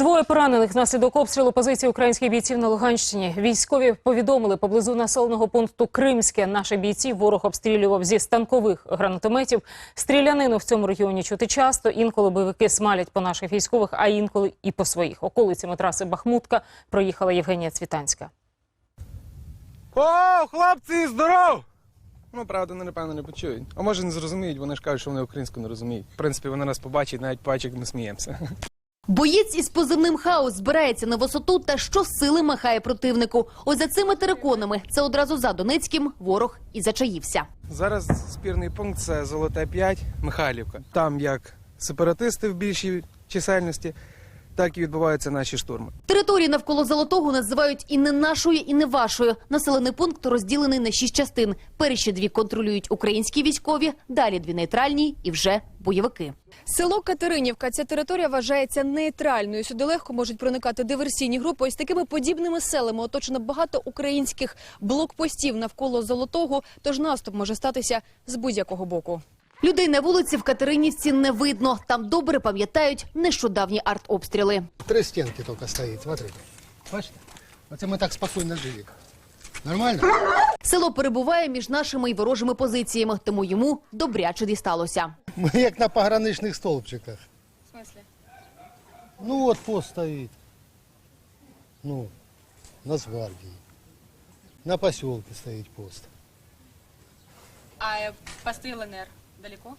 Двоє поранених внаслідок обстрілу позиції українських бійців на Луганщині. Військові повідомили поблизу населеного пункту Кримське. Наші бійці ворог обстрілював зі станкових гранатометів. Стрілянину в цьому регіоні чути часто. Інколи бойовики смалять по наших військових, а інколи і по своїх. Околицями траси Бахмутка проїхала Євгенія Цвітанська. О, хлопці, здоров! Ну, правда, вони, напевно, не почують. А може не зрозуміють, вони ж кажуть, що вони українську не розуміють. В принципі, вони нас побачать, навіть бачать, як ми сміємося. Боєць із позивним хаос збирається на висоту та щосили махає противнику. Ось за цими териконами це одразу за Донецьким ворог і зачаївся. Зараз спірний пункт це Золоте 5, Михайлівка. Там як сепаратисти в більшій чисельності, так і відбуваються наші штурми. Території навколо Золотого називають і не нашою, і не вашою. Населений пункт розділений на шість частин. Перші дві контролюють українські військові, далі дві нейтральні і вже бойовики. Село Катеринівка. Ця територія вважається нейтральною. Сюди легко можуть проникати диверсійні групи. Ось такими подібними селами оточено багато українських блокпостів навколо Золотого. Тож наступ може статися з будь-якого боку. Людей на вулиці в Катеринівці не видно. Там добре пам'ятають нещодавні артобстріли. Три стенки только стоит, смотрите. Бачите? Оце ми так спокійно жили. Нормально? Село перебуває між нашими і ворожими позиціями, тому йому добряче дісталося. Ми як на пограничних столбчиках. В смысле? Ну от пост стоїть. Ну, Нацгвардії. На поселке стоїть пост. А э, пострел НР далеко?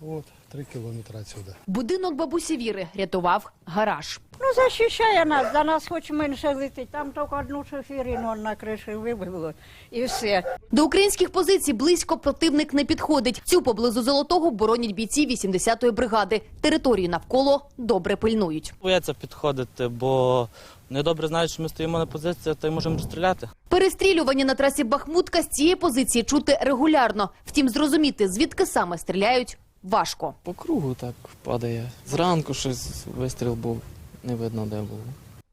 От, три кілометри отсюда. Будинок бабусі Віри рятував гараж. Ну, захищає нас, за нас хоч менше летить. Там тільки одну шоферину на криші вибило і все. До українських позицій близько противник не підходить. Цю поблизу Золотого боронять бійці 80-ї бригади. Територію навколо добре пильнують. бояться підходити, бо вони добре знають, що ми стоїмо на позиції, то й можемо розстріляти. Перестрілювання на трасі Бахмутка з цієї позиції чути регулярно. Втім, зрозуміти, звідки саме стріляють, важко. По кругу так падає. Зранку щось вистріл був, не видно де було.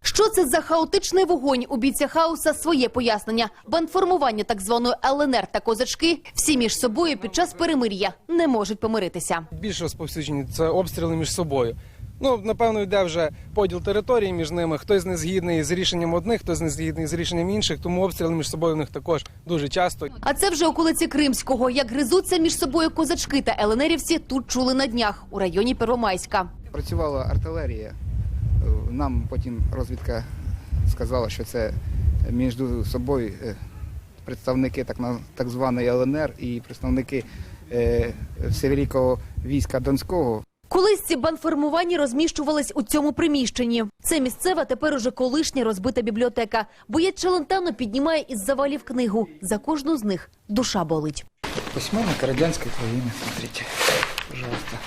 Що це за хаотичний вогонь у бійця хаоса своє пояснення. Бандформування так званої ЛНР та козачки всі між собою під час перемир'я не можуть помиритися. Більш розповсюджені це обстріли між собою. Ну, напевно, йде вже поділ території між ними. Хтось не згідний з рішенням одних, хтось не згідний з рішенням інших, тому обстріли між собою у них також дуже часто. А це вже околиці Кримського. Як гризуться між собою козачки та ЛНРівці, тут чули на днях у районі Первомайська. Працювала артилерія. Нам потім розвідка сказала, що це між собою е, представники так, так званої ЛНР і представники е, Северійського війська Донського. Колись ці бандформування розміщувались у цьому приміщенні. Це місцева, тепер уже колишня розбита бібліотека. Боєць Челентано піднімає із завалів книгу. За кожну з них душа болить. Письменник радянської країни, смотрите, пожалуйста.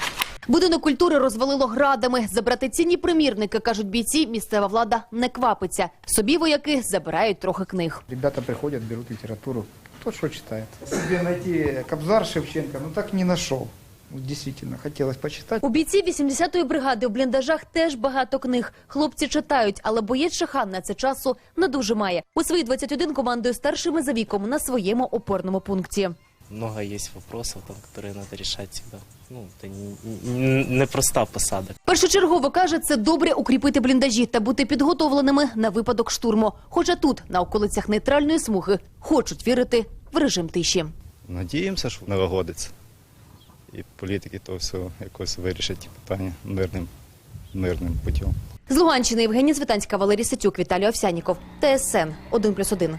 Будинок культури розвалило градами. Забрати цінні примірники, кажуть бійці, місцева влада не квапиться. Собі вояки забирають трохи книг. Ребята приходят, берут литературу. Кто что читает. Себе найти Кобзар Шевченко, ну так не нашел. Вот Действительно, хотелось почитать. У бійців 80-ї бригади у бліндажах теж багато книг. Хлопці читають, але боєць Шахан на це часу не дуже має. У свої 21 командує старшими за віком на своєму опорному пункті. Много есть вопросов, там, которые надо решать всегда. Ну, это не- не- непроста посада. Першочергово каже, це добре укріпити бліндажі та бути підготовленими на випадок штурму. Хоча тут, на околицях нейтральної смуги, хочуть вірити в режим тиші. Надіємося, що налагодиться. І політики то все якось вирішать питання мирним, мирним путем. З Луганщини Євгенія Звитанська, Валерій Сетюк, Віталій Овсяніков. ТСН 1+,1.